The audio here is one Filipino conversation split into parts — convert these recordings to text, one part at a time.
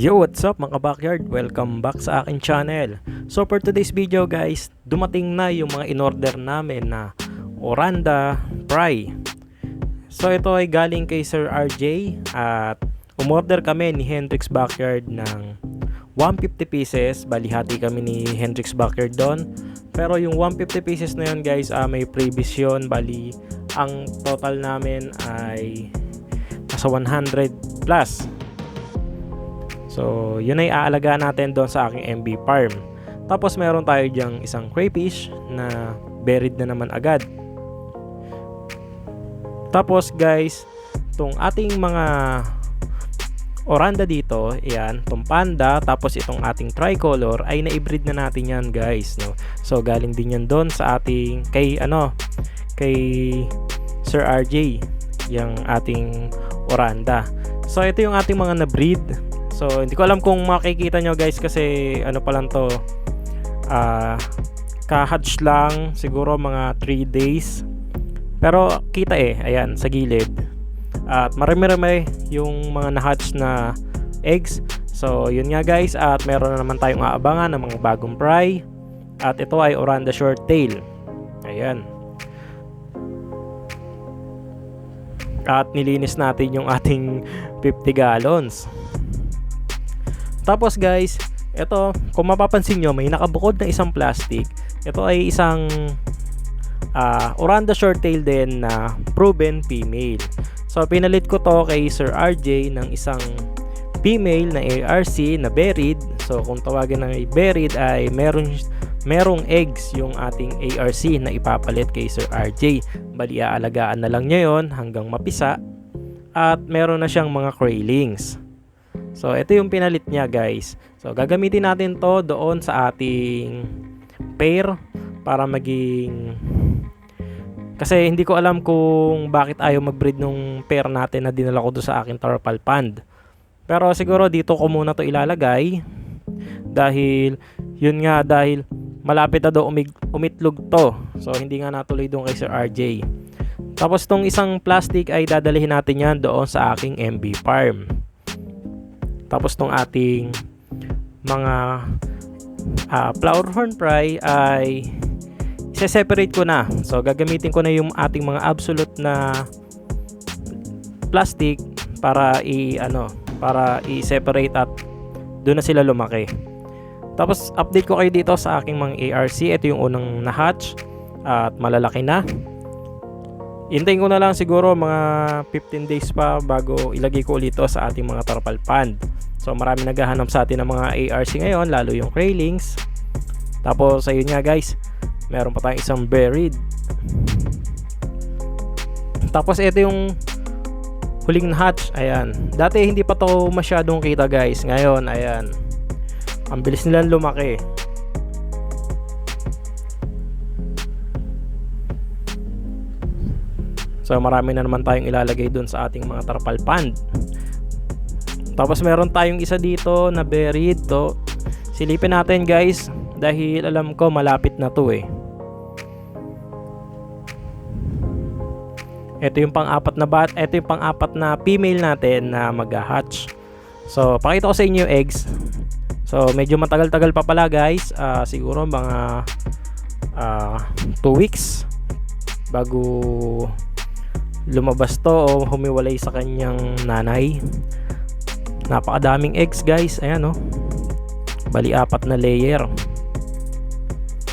Yo, what's up mga backyard? Welcome back sa akin channel. So for today's video guys, dumating na yung mga in-order namin na Oranda Fry. So ito ay galing kay Sir RJ at umorder kami ni Hendrix Backyard ng 150 pieces. Balihati kami ni Hendrix Backyard doon. Pero yung 150 pieces na yun guys, ah, may previous yun. Bali, ang total namin ay nasa 100 plus. So, yun ay aalagaan natin doon sa aking MB farm. Tapos meron tayo diyang isang crayfish na buried na naman agad. Tapos guys, itong ating mga oranda dito, ayan, itong panda, tapos itong ating tricolor ay na-breed na natin yan guys, no. So galing din yan doon sa ating kay ano, kay Sir RJ, yung ating oranda. So ito yung ating mga na-breed. So hindi ko alam kung makikita nyo guys kasi ano pa lang to ah ka-hatch lang siguro mga 3 days. Pero kita eh, ayan, sa gilid. At marami-rami yung mga na-hatch na eggs. So, yun nga guys. At meron na naman tayong aabangan ng mga bagong fry. At ito ay Oranda Short Tail. Ayan. At nilinis natin yung ating 50 gallons. Tapos guys, ito, kung mapapansin nyo, may nakabukod na isang plastic. Ito ay isang uh, Oranda Short Tail din na proven female. So pinalit ko to kay Sir RJ ng isang female na ARC na buried. So kung tawagin ng buried ay meron merong eggs yung ating ARC na ipapalit kay Sir RJ. Bali aalagaan na lang niya yon hanggang mapisa at meron na siyang mga craylings. So ito yung pinalit niya guys. So gagamitin natin to doon sa ating pair para maging kasi hindi ko alam kung bakit ayaw mag-breed nung pair natin na dinala ko do sa aking tarpal pond. Pero siguro dito ko muna to ilalagay dahil yun nga dahil malapit na daw umitlog to. So hindi nga natuloy doon kay Sir RJ. Tapos tong isang plastic ay dadalhin natin yan doon sa aking MB farm. Tapos tong ating mga uh, flower horn fry ay separate ko na. So gagamitin ko na yung ating mga absolute na plastic para i ano, para i-separate at doon na sila lumaki. Tapos update ko kayo dito sa aking mga ARC. Ito yung unang na-hatch at malalaki na. Hintayin ko na lang siguro mga 15 days pa bago ilagay ko ulit sa ating mga tarpal pond. So marami naghahanap sa atin ng mga ARC ngayon, lalo yung craylings. Tapos ayun nga guys, meron pa tayong isang buried. Tapos ito yung huling hatch. Ayan. Dati hindi pa to masyadong kita guys. Ngayon ayan. Ang bilis nilang lumaki. So marami na naman tayong ilalagay dun sa ating mga tarpal pond tapos meron tayong isa dito na buried to silipin natin guys dahil alam ko malapit na to eh Ito yung pang-apat na bat, ito yung pang-apat na female natin na mag-hatch. So, pakita ko sa inyo yung eggs. So, medyo matagal-tagal pa pala guys. Uh, siguro mga 2 uh, ah, weeks bago lumabas to o humiwalay sa kanyang nanay. Napakadaming eggs guys. Ayan oh. Bali apat na layer.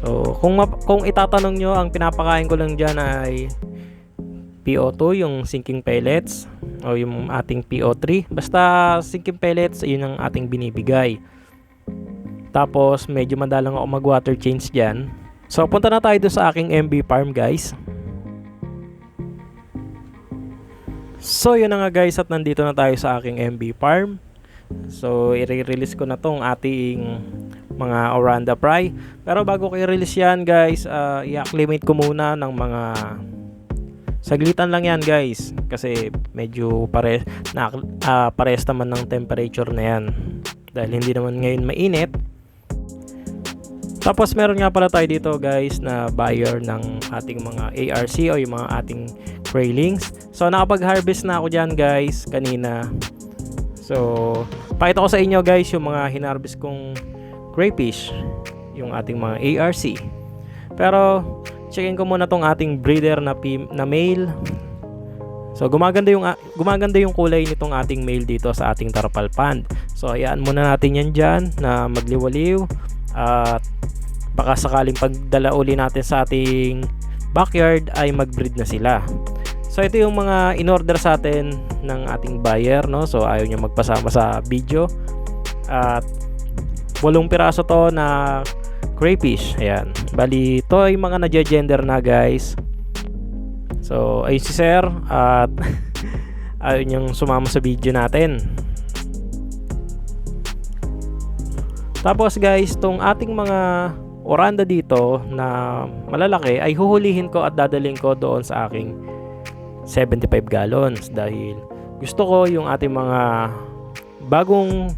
So, kung kung itatanong nyo, ang pinapakain ko lang diyan ay PO2 yung sinking pellets o yung ating PO3 basta sinking pellets yun ang ating binibigay tapos medyo madalang ako mag water change dyan so punta na tayo sa aking MB farm guys so yun na nga guys at nandito na tayo sa aking MB farm so i-release ko na tong ating mga Oranda Fry pero bago ko i-release yan guys uh, i-acclimate ko muna ng mga Saglitan lang yan guys kasi medyo pare na uh, pares naman ng temperature na yan. Dahil hindi naman ngayon mainit. Tapos meron nga pala tayo dito guys na buyer ng ating mga ARC o yung mga ating craylings. So nakapag-harvest na ako diyan guys kanina. So, pakita ko sa inyo guys yung mga hinarvest kong crayfish, yung ating mga ARC. Pero, checkin ko muna tong ating breeder na, na male. So, gumaganda yung, gumaganda yung kulay nitong ating male dito sa ating tarpal pond. So, hayaan muna natin yan dyan na magliwaliw. At baka sakaling pagdala uli natin sa ating backyard ay mag-breed na sila. So ito yung mga in-order sa atin ng ating buyer no. So ayaw niya magpasama sa video. At walong piraso to na crayfish. Ayan. Bali, to ay mga na-gender na guys. So, ayun si sir at ayaw niyang sumama sa video natin. Tapos guys, tong ating mga oranda dito na malalaki ay huhulihin ko at dadaling ko doon sa aking 75 gallons dahil gusto ko yung ating mga bagong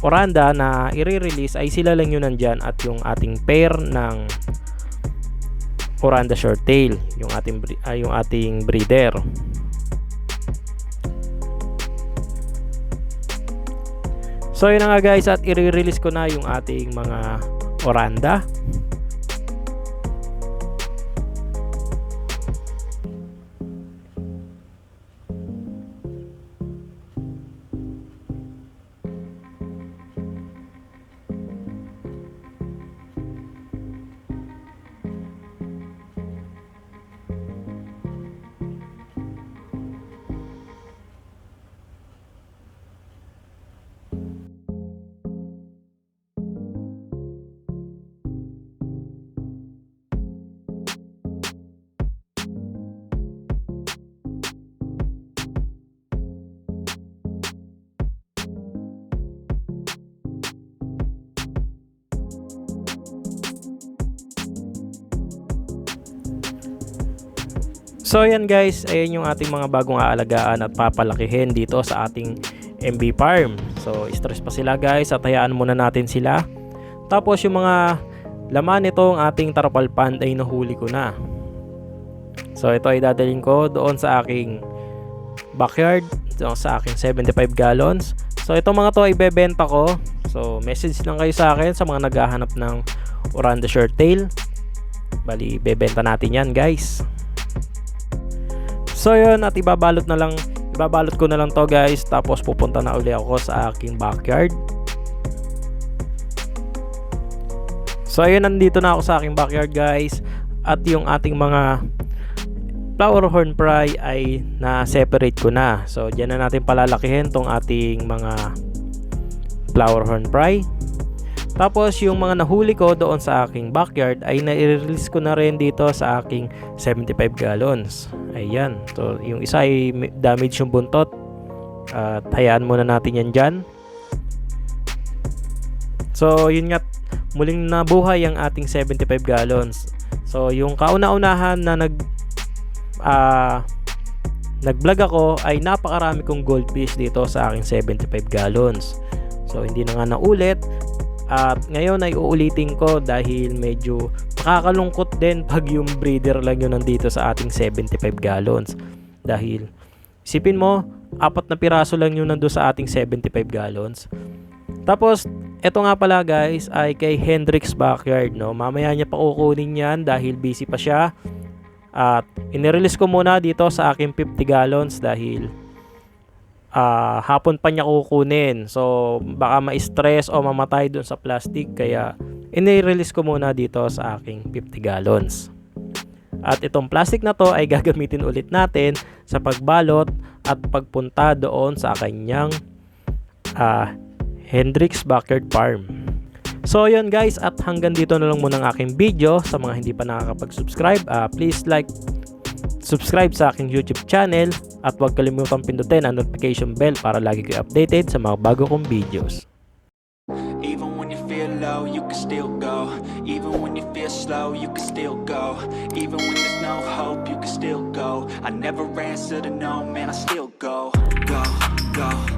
oranda na i-release ay sila lang yun nandyan at yung ating pair ng oranda short tail yung ating ay yung ating breeder. So yun na nga guys at i-release ko na yung ating mga oranda So yan guys, ayan yung ating mga bagong aalagaan at papalakihin dito sa ating MB farm. So stress pa sila guys at hayaan muna natin sila. Tapos yung mga laman nitong ating tarpal pond ay nahuli ko na. So ito ay dadalhin ko doon sa aking backyard, doon sa aking 75 gallons. So itong mga to ay bebenta ko. So message lang kayo sa akin sa mga naghahanap ng Oranda short tail. Bali bebenta natin yan guys. So yun at ibabalot na lang ibabalot ko na lang to guys tapos pupunta na uli ako sa aking backyard. So ayun nandito na ako sa aking backyard guys at yung ating mga flower horn fry ay na-separate ko na. So diyan na natin palalakihin tong ating mga flower horn fry. Tapos yung mga nahuli ko doon sa aking backyard ay na-release ko na rin dito sa aking 75 gallons. Ayan. So yung isa ay damage yung buntot. At hayaan muna natin yan dyan. So yun nga muling nabuhay ang ating 75 gallons. So yung kauna-unahan na nag uh, nag-vlog ako ay napakarami kong goldfish dito sa aking 75 gallons. So hindi na nga naulit at ngayon ay uulitin ko dahil medyo makakalungkot din pag yung breeder lang yun nandito sa ating 75 gallons. Dahil isipin mo, apat na piraso lang yun nando sa ating 75 gallons. Tapos, eto nga pala guys ay kay Hendrix Backyard. No? Mamaya niya pa kukunin yan dahil busy pa siya. At inirelease ko muna dito sa aking 50 gallons dahil uh, hapon pa niya kukunin. So, baka ma-stress o mamatay dun sa plastic. Kaya, inirelease ko muna dito sa aking 50 gallons. At itong plastic na to ay gagamitin ulit natin sa pagbalot at pagpunta doon sa kanyang uh, Hendrix Backyard Farm. So yun guys at hanggang dito na lang muna ang aking video sa mga hindi pa nakakapag-subscribe. Uh, please like, subscribe sa aking YouTube channel at huwag kalimutang pindutin ang notification bell para lagi kayo updated sa mga bago kong videos. Even when you feel low, you can still go. Even when you feel slow, you can still go. Even when there's no hope, you can still go. I never answer to no, man, I still go. Go, go